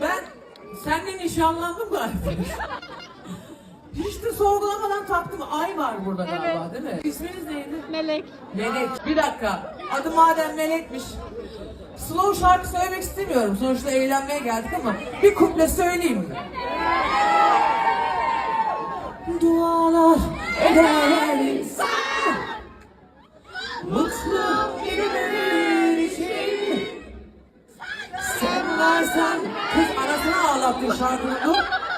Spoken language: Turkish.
Ben seninle nişanlandım galiba. Hiç de sorgulamadan taktım. Ay var burada evet. galiba değil mi? İsminiz neydi? Melek. Melek. Bir dakika. Adı madem Melek'miş. Slow şarkı söylemek istemiyorum. Sonuçta eğlenmeye geldik ama bir kuple söyleyeyim mi? Dualar eder insan Mutlu bir ömür için Sen varsan kız Krishna